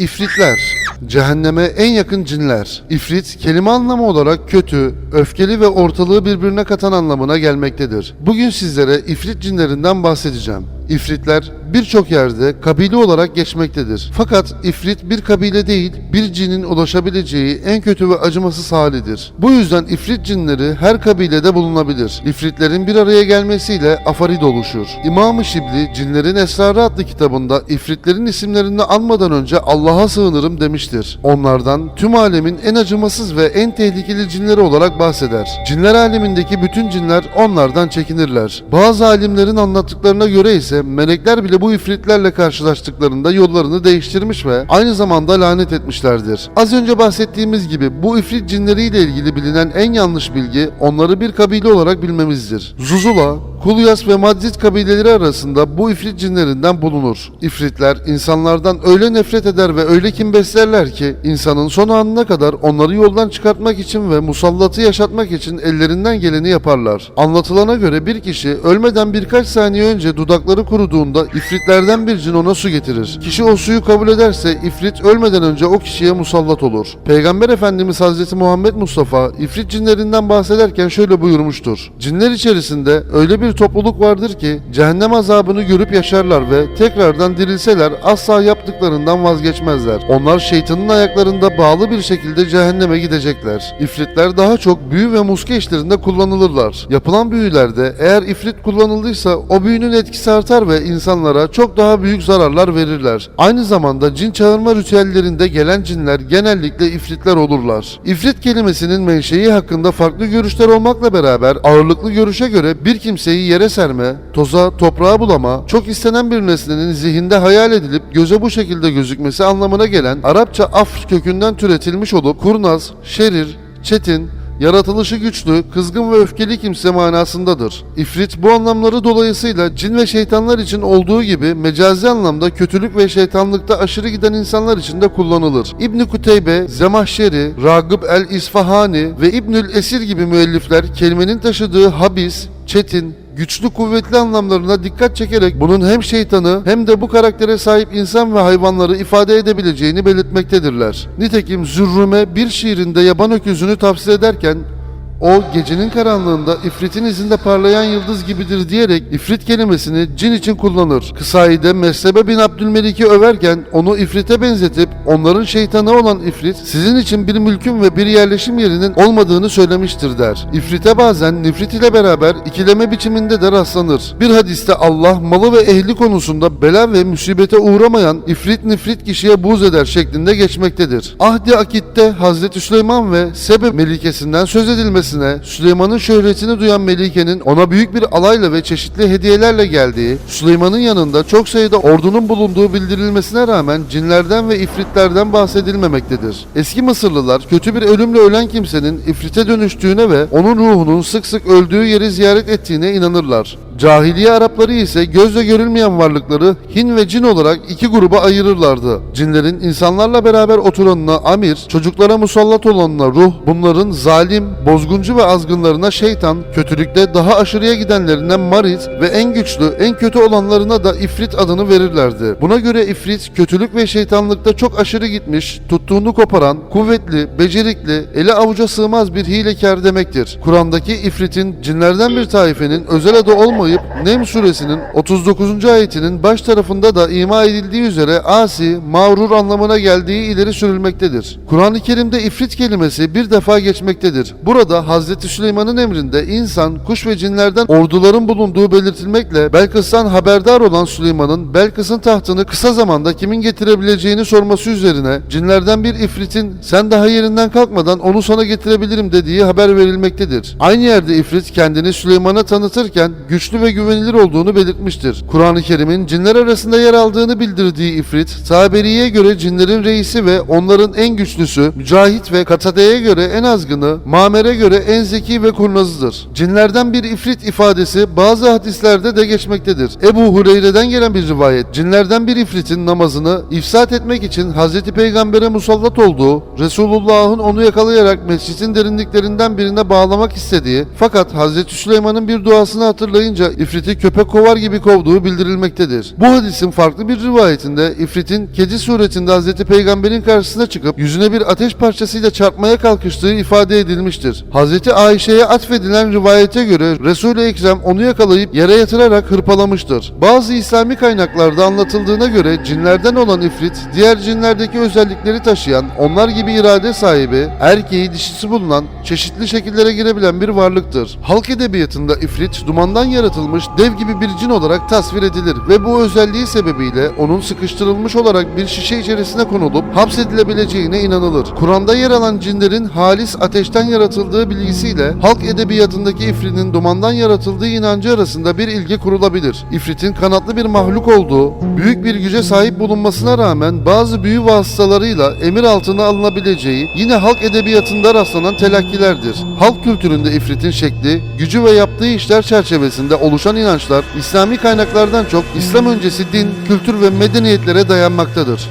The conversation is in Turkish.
İfritler, cehenneme en yakın cinler. İfrit, kelime anlamı olarak kötü, öfkeli ve ortalığı birbirine katan anlamına gelmektedir. Bugün sizlere ifrit cinlerinden bahsedeceğim. İfritler birçok yerde kabile olarak geçmektedir. Fakat ifrit bir kabile değil, bir cinin ulaşabileceği en kötü ve acımasız halidir. Bu yüzden ifrit cinleri her kabilede bulunabilir. İfritlerin bir araya gelmesiyle afarid oluşur. İmam-ı Şibli, Cinlerin Esrarı adlı kitabında ifritlerin isimlerini anmadan önce Allah'a sığınırım demiştir. Onlardan tüm alemin en acımasız ve en tehlikeli cinleri olarak bahseder. Cinler alemindeki bütün cinler onlardan çekinirler. Bazı alimlerin anlattıklarına göre ise melekler bile bu ifritlerle karşılaştıklarında yollarını değiştirmiş ve aynı zamanda lanet etmişlerdir. Az önce bahsettiğimiz gibi bu ifrit cinleriyle ilgili bilinen en yanlış bilgi onları bir kabile olarak bilmemizdir. Zuzula, Kulyas ve Madzit kabileleri arasında bu ifrit cinlerinden bulunur. İfritler insanlardan öyle nefret eder ve öyle kin beslerler ki insanın son anına kadar onları yoldan çıkartmak için ve musallatı yaşatmak için ellerinden geleni yaparlar. Anlatılana göre bir kişi ölmeden birkaç saniye önce dudakları kuruduğunda ifritlerden bir cin ona su getirir. Kişi o suyu kabul ederse ifrit ölmeden önce o kişiye musallat olur. Peygamber Efendimiz Hazreti Muhammed Mustafa ifrit cinlerinden bahsederken şöyle buyurmuştur. Cinler içerisinde öyle bir topluluk vardır ki cehennem azabını görüp yaşarlar ve tekrardan dirilseler asla yaptıklarından vazgeçmezler. Onlar şeytanın ayaklarında bağlı bir şekilde cehenneme gidecekler. İfritler daha çok büyü ve muske işlerinde kullanılırlar. Yapılan büyülerde eğer ifrit kullanıldıysa o büyünün etkisi artar ve insanlara çok daha büyük zararlar verirler. Aynı zamanda cin çağırma ritüellerinde gelen cinler genellikle ifritler olurlar. İfrit kelimesinin menşei hakkında farklı görüşler olmakla beraber ağırlıklı görüşe göre bir kimseyi yere serme, toza, toprağa bulama, çok istenen bir nesnenin zihinde hayal edilip göze bu şekilde gözükmesi anlamına gelen Arapça af kökünden türetilmiş olup kurnaz, şerir, çetin, yaratılışı güçlü, kızgın ve öfkeli kimse manasındadır. İfrit bu anlamları dolayısıyla cin ve şeytanlar için olduğu gibi mecazi anlamda kötülük ve şeytanlıkta aşırı giden insanlar için de kullanılır. İbn Kuteybe, Zemahşeri, Ragıb el-İsfahani ve İbnül Esir gibi müellifler kelimenin taşıdığı habis, çetin, güçlü kuvvetli anlamlarına dikkat çekerek bunun hem şeytanı hem de bu karaktere sahip insan ve hayvanları ifade edebileceğini belirtmektedirler. Nitekim Zürrüme bir şiirinde yaban öküzünü tavsiye ederken o gecenin karanlığında ifritin izinde parlayan yıldız gibidir diyerek ifrit kelimesini cin için kullanır. Kısaide Meslebe bin Abdülmelik'i överken onu ifrite benzetip onların şeytanı olan ifrit sizin için bir mülkün ve bir yerleşim yerinin olmadığını söylemiştir der. İfrite bazen nefrit ile beraber ikileme biçiminde de rastlanır. Bir hadiste Allah malı ve ehli konusunda bela ve musibete uğramayan ifrit nifrit kişiye buğz eder şeklinde geçmektedir. Ahdi Akit'te Hazreti Süleyman ve Sebe melikesinden söz edilmesi aksine Süleyman'ın şöhretini duyan Melike'nin ona büyük bir alayla ve çeşitli hediyelerle geldiği, Süleyman'ın yanında çok sayıda ordunun bulunduğu bildirilmesine rağmen cinlerden ve ifritlerden bahsedilmemektedir. Eski Mısırlılar kötü bir ölümle ölen kimsenin ifrite dönüştüğüne ve onun ruhunun sık sık öldüğü yeri ziyaret ettiğine inanırlar. Cahiliye Arapları ise gözle görülmeyen varlıkları Hin ve Cin olarak iki gruba ayırırlardı. Cinlerin insanlarla beraber oturanına amir, çocuklara musallat olanına ruh, bunların zalim, bozguncu ve azgınlarına şeytan, kötülükte daha aşırıya gidenlerinden marit ve en güçlü, en kötü olanlarına da ifrit adını verirlerdi. Buna göre ifrit, kötülük ve şeytanlıkta çok aşırı gitmiş, tuttuğunu koparan, kuvvetli, becerikli, ele avuca sığmaz bir hilekar demektir. Kur'an'daki ifritin cinlerden bir taifenin özel adı olmayıp Nem suresinin 39. ayetinin baş tarafında da ima edildiği üzere asi, mağrur anlamına geldiği ileri sürülmektedir. Kur'an-ı Kerim'de ifrit kelimesi bir defa geçmektedir. Burada Hazreti Süleyman'ın emrinde insan, kuş ve cinlerden orduların bulunduğu belirtilmekle Belkıs'tan haberdar olan Süleyman'ın Belkıs'ın tahtını kısa zamanda kimin getirebileceğini sorması üzerine cinlerden bir ifritin sen daha yerinden kalkmadan onu sana getirebilirim dediği haber verilmektedir. Aynı yerde ifrit kendini Süleyman'a tanıtırken güçlü ve güvenilir olduğunu belirtmiştir. Kur'an-ı Kerim'in cinler arasında yer aldığını bildirdiği ifrit, Taberi'ye göre cinlerin reisi ve onların en güçlüsü, Mücahit ve Katade'ye göre en azgını, Mamer'e göre en zeki ve kurnazıdır. Cinlerden bir ifrit ifadesi bazı hadislerde de geçmektedir. Ebu Hureyre'den gelen bir rivayet, cinlerden bir ifritin namazını ifsat etmek için Hazreti Peygamber'e musallat olduğu, Resulullah'ın onu yakalayarak mescidin derinliklerinden birine bağlamak istediği, fakat Hazreti Süleyman'ın bir duasını hatırlayınca ifriti köpek kovar gibi kovduğu bildirilmektedir. Bu hadisin farklı bir rivayetinde ifritin kedi suretinde Hz. Peygamber'in karşısına çıkıp yüzüne bir ateş parçasıyla çarpmaya kalkıştığı ifade edilmiştir. Hz. Ayşe'ye atfedilen rivayete göre Resul-i Ekrem onu yakalayıp yere yatırarak hırpalamıştır. Bazı İslami kaynaklarda anlatıldığına göre cinlerden olan ifrit diğer cinlerdeki özellikleri taşıyan, onlar gibi irade sahibi, erkeği dişisi bulunan, çeşitli şekillere girebilen bir varlıktır. Halk edebiyatında ifrit dumandan yaratılmış dev gibi bir cin olarak tasvir edilir ve bu özelliği sebebiyle onun sıkıştırılmış olarak bir şişe içerisine konulup hapsedilebileceğine inanılır. Kur'an'da yer alan cinlerin halis ateşten yaratıldığı bilgisiyle halk edebiyatındaki ifritin dumandan yaratıldığı inancı arasında bir ilgi kurulabilir. İfritin kanatlı bir mahluk olduğu, büyük bir güce sahip bulunmasına rağmen bazı büyü vasıtalarıyla emir altına alınabileceği yine halk edebiyatında rastlanan telakkilerdir. Halk kültüründe ifritin şekli, gücü ve yaptığı işler çerçevesinde oluşan inançlar İslami kaynaklardan çok İslam öncesi din, kültür ve medeniyetlere dayanmaktadır.